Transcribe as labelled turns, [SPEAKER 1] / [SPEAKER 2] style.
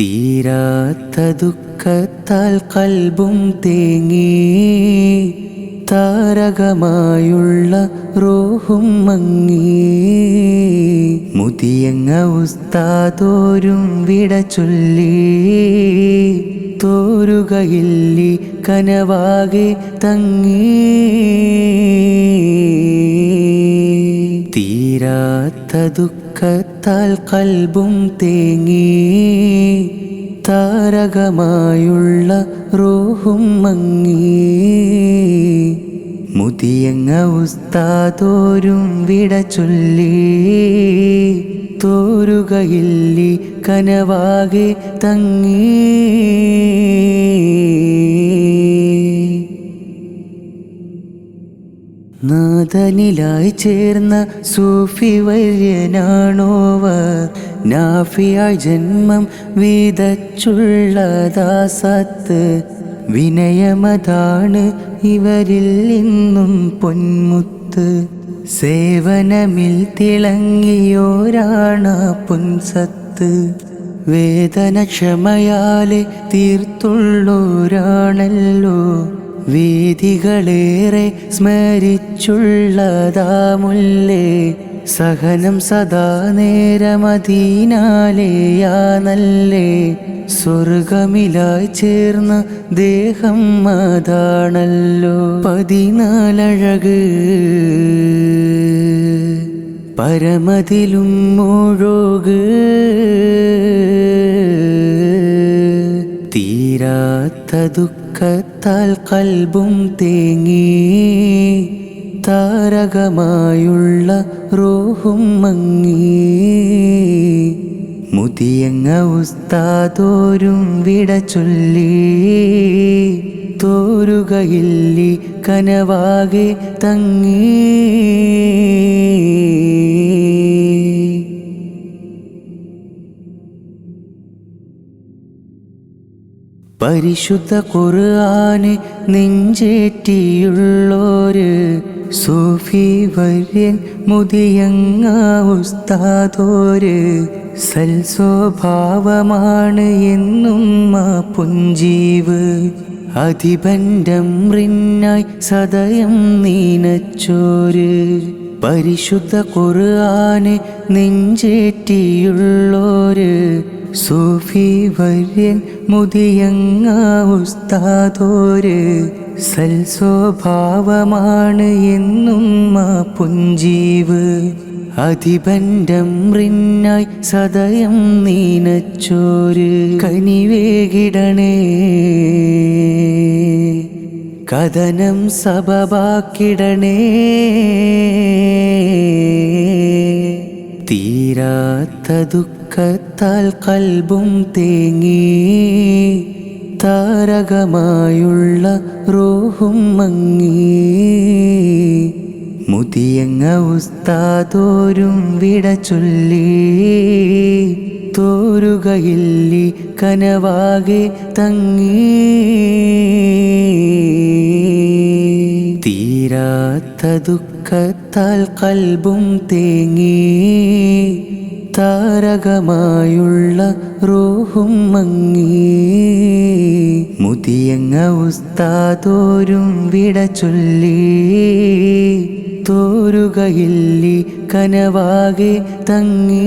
[SPEAKER 1] തീരാത്ത ദുഃഖത്താൽ കൽബും തേങ്ങി താരകമായുള്ള റോഹും മങ്ങി. മുതിയങ്ങ ഉസ്താദോരും വിട ചൊല്ലി. തോരുകയില്ലി കനവാകെ തങ്ങി. തീരാത്ത ദുഃഖത്താൽ കൽബും തേങ്ങി താരകമായുള്ള റോഹും മങ്ങി. മുതിയങ്ങ ഉസ്താതോരും വിട ചൊല്ലി തോരുകയില്ലി കനവാകെ തങ്ങി. നാഥനിലായി ചേർന്ന സൂഫി വര്യനാണോവർ നാഫിയായി ജന്മം വീതച്ചുള്ള ദാസത്ത്. വിനയമതാണ് ഇവരിൽ ഇന്നും പൊന്മുത്ത്. സേവനമിൽ തിളങ്ങിയോരാണ പൊൻസത്ത്. വേദന ക്ഷമയാലെ തീർത്തുള്ളോരാണല്ലോ. വേദികളേറെ സ്മരിച്ചുള്ളതാമുല്ലേ സഹനം സദാ നേരമതീനാലെയാനല്ലേ സ്വർഗമിലായി ചേർന്ന ദേഹം അതാണല്ലോ. പതിനാലഴക് പരമതിലും മുഴുക്. തീരാത്ത ദുഃഖത്താൽ കൽബും തേങ്ങി താരകമായുള്ള റോഹും മങ്ങി. മുതിയങ്ങ ഉസ്താതോരും വിട ചൊല്ലി. തോരുകയില്ലി കനവാകെ തങ്ങി. പരിശുദ്ധ ഖുർആന് നെഞ്ചേറ്റിയുള്ളോര് സൂഫി വര്യൻ മുതിയങ്ങ ഉസ്താദോര് സൽസ്വഭാവമാണ് എന്നും മാ പുഞ്ചീവ്. റിന്നായി സദയം നീനച്ചോര്. പരിശുദ്ധ ഖുർആന് നെഞ്ചേറ്റിയുള്ളോര് സൂഫി വര്യൻ മുതിയങ്ങ സൽസ്വഭാവമാണ് എന്നും ആ പുഞ്ചീവ്. റിന്നായി സദയം നീനച്ചോര് കനിവേകിടണേ. കഥനം സബബാക്കിടണേ തീരാത്ത ദുഃഖത്താൽ കൽബും തേങ്ങി താരകമായുള്ള റോഹും മങ്ങി. മുതിയങ്ങ ഉസ്താതോരും വിട ചൊല്ലി. തോരുകയില്ലി കനവാകെ തങ്ങി. തീരാത്ത ദുഃഖത്താൽ കൽബും തേങ്ങി. താരകമായുള്ള റോഹും മങ്ങി. മുതിയങ്ങ ഉസ്താദോരും വിട ചൊല്ലി തോരുകയില്ലി കനവാകെ തങ്ങി.